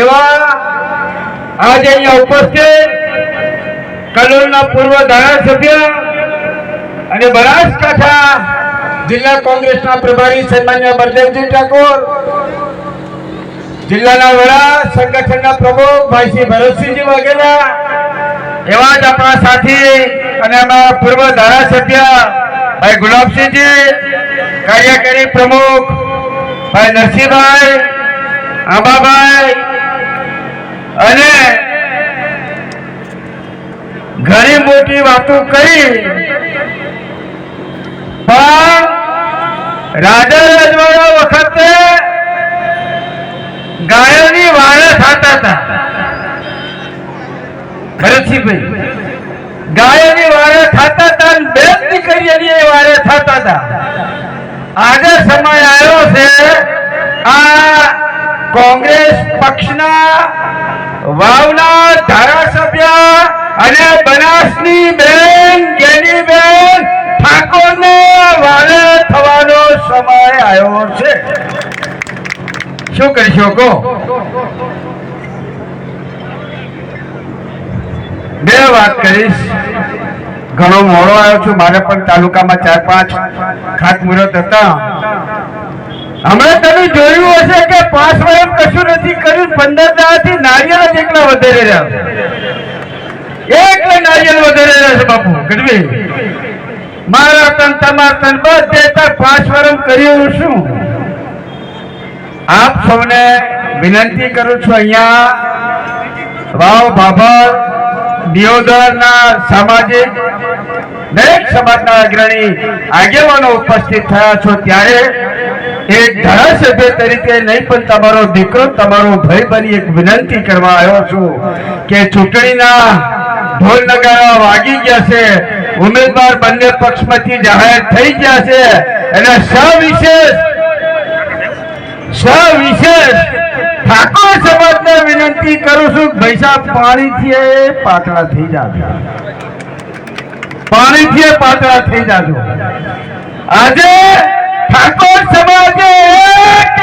એવા આજે અહીંયા ઉપસ્થિત કલોલના પૂર્વ ધારાસભ્ય અને બનાસકાંઠા જિલ્લા કોંગ્રેસના પ્રભારી સન્માન્ય બળદેવજી ઠાકોર, જિલ્લાના વડા સંગઠનના પ્રમુખ ભાઈશ્રી ભરતસિંહજી વગેરે એવા જ આપણા સાથી અને અમારા પૂર્વ ધારાસભ્ય ભાઈ ગુલાબસિંહજી, કાર્યકારી પ્રમુખ ભાઈ નરસિંહભાઈ આંબાભાઈ અને ઘણી મોટી વાતો કરી. પણ રાજા રજવાડા વખતે ગાયોની વાળા થતા હતા. ભરતસિંહભાઈ, ગાયોની વારે થતા હતા બેન દીકરીઓની વારે થતા હતા. આજે સમય આવ્યો છે. આ કોંગ્રેસ પક્ષના વાવના ધારાસભ્ય અને બનાસની બેન ગેનીબેન ઠાકોરને વાલે થવાનો સમય આવ્યો છે. શું કરશો કહો? બે વાત કરીશ. ઘણો મોડો આવ્યો છું. મારે પણ તાલુકામાં ચાર પાંચ ખાતમુહૂર્ત હતા. હમણાં તમે જોયું હશે કે પાંચ વર્ષ કશું નથી કર્યું, પંદર દાડાથી નારિયેળ જ એકલા વધારે રહ્યા. એકલા નારિયેળ વધારે રહ્યા છે બાપુ, ગઢવી. મારા તન, તમાર તન, બધે પાંચ વર્ષ કર્યું શું? આપ સૌને વિનંતી કરું છું અહીંયા વાવ ભાભર દિયોદરના સામાજિક, દરેક સમાજના અગ્રણી આગેવાનો ઉપસ્થિત થયા છો ત્યારે એક ધારાસભ્ય તરીકે નહીં, પણ તમારો દીકરો, તમારો ભાઈ બની એક વિનંતી કરવા આવ્યો છું કે ચૂંટણીના ઢોલ નગારા વાગી ગયા છે. ઉમેદવાર બંને પક્ષમાંથી જાહેર થઈ ગયા છે. અને સવિશેષ સવિશેષ ઠાકોર સમાજને વિનંતી કરું છું ભાઈ સાહેબ, પાણીથી પાતળા થઈ જાજો. પાણીથી પાતળા થઈ જાજો. આજે ઠાકોર સમાજે એક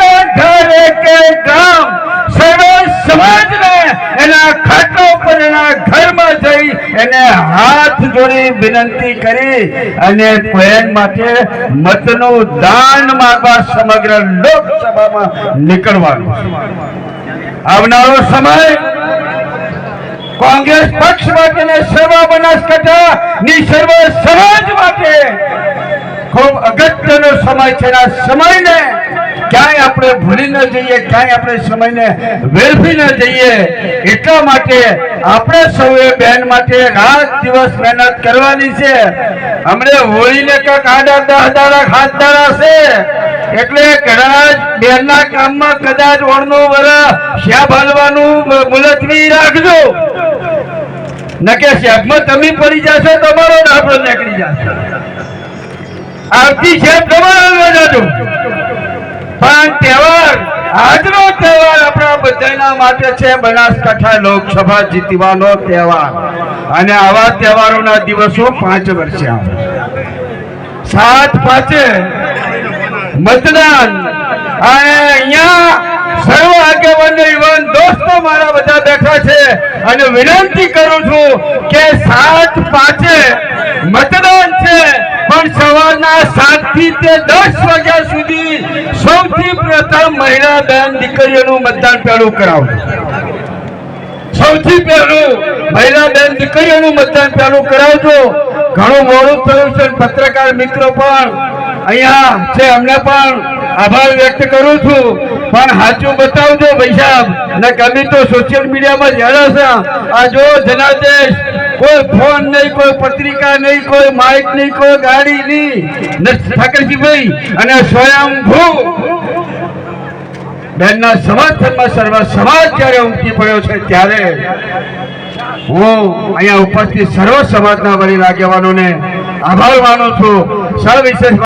સમગ્ર નીકળવાનું આવનારો સમય કોંગ્રેસ પક્ષ માટે ને સર્વ બનાસકાંઠા ની સર્વ સમાજ માટે ખૂબ અગત્યનો સમય છે. આ સમયને ક્યાંય આપણે ભૂલી ન જઈએ, ક્યાંય આપણે સમયને વેરફી ન જઈએ. એટલા માટે આપણે સૌએ બહેન માટે રાત દિવસ મહેનત કરવાની છે. હમણે હોળીને કાંક આડા દસ દાડા હાથ દાડા છે. એટલે કદાચ બેનના કામમાં કદાચ ઓળનું વર શ્યા ભાલવાનું મુલતવી રાખજો. નકે શેફમાં તમે પડી જશો, તમારો ડાબરો નીકળી જશે. આવતી છે ન પણ તહેવાર, આજનો તહેવાર આપણા બધાના માટે છે બનાસકાંઠા લોકસભા જીતવાનો તહેવાર. અને આવા તહેવારોના દિવસો પાંચ વર્ષે સાત પાંચે મતદાન. અને અહીંયા સર્વ આગેવાનો, યુવાન દોસ્તો મારા બધા બેઠા છે. અને વિનંતી કરું છું કે સાત પાંચે મતદાન છે. પણ સવારના સાતથી દસ વાગ્યા સુધી સૌથી પ્રથમ મહિલા બેન દીકરીઓનું મતદાન પહેલું કરાવો. સૌથી પહેલું મહિલા બેન દીકરીઓનું મતદાન ચાલુ કરાવજો. ઘણું મોડું થયું છે પત્રકાર મિત્રો પણ અહીંયા છે, અમને પણ આભાર વ્યક્ત કરું છું. પણ સાચું બતાવજો ભાઈ સાહેબ. ને કમી તો સોશિયલ મીડિયામાં જાણે આ જો જનાદેશ કોઈ ફોન નહીં, કોઈ પત્રિકા નહીં, કોઈ માઇક નહીં, કોઈ ગાડી નહીં. ઠાકરજીભાઈ અને સ્વયંભૂ બેનના સમર્થનમાં સર્વ સમાજ જ્યારે ઉમટી પડ્યો છે ત્યારે હું અહીંયા ઉપસ્થિત સર્વ સમાજના વડીલ, આગેવાનોને આભાર માનું છું. સવિશેષ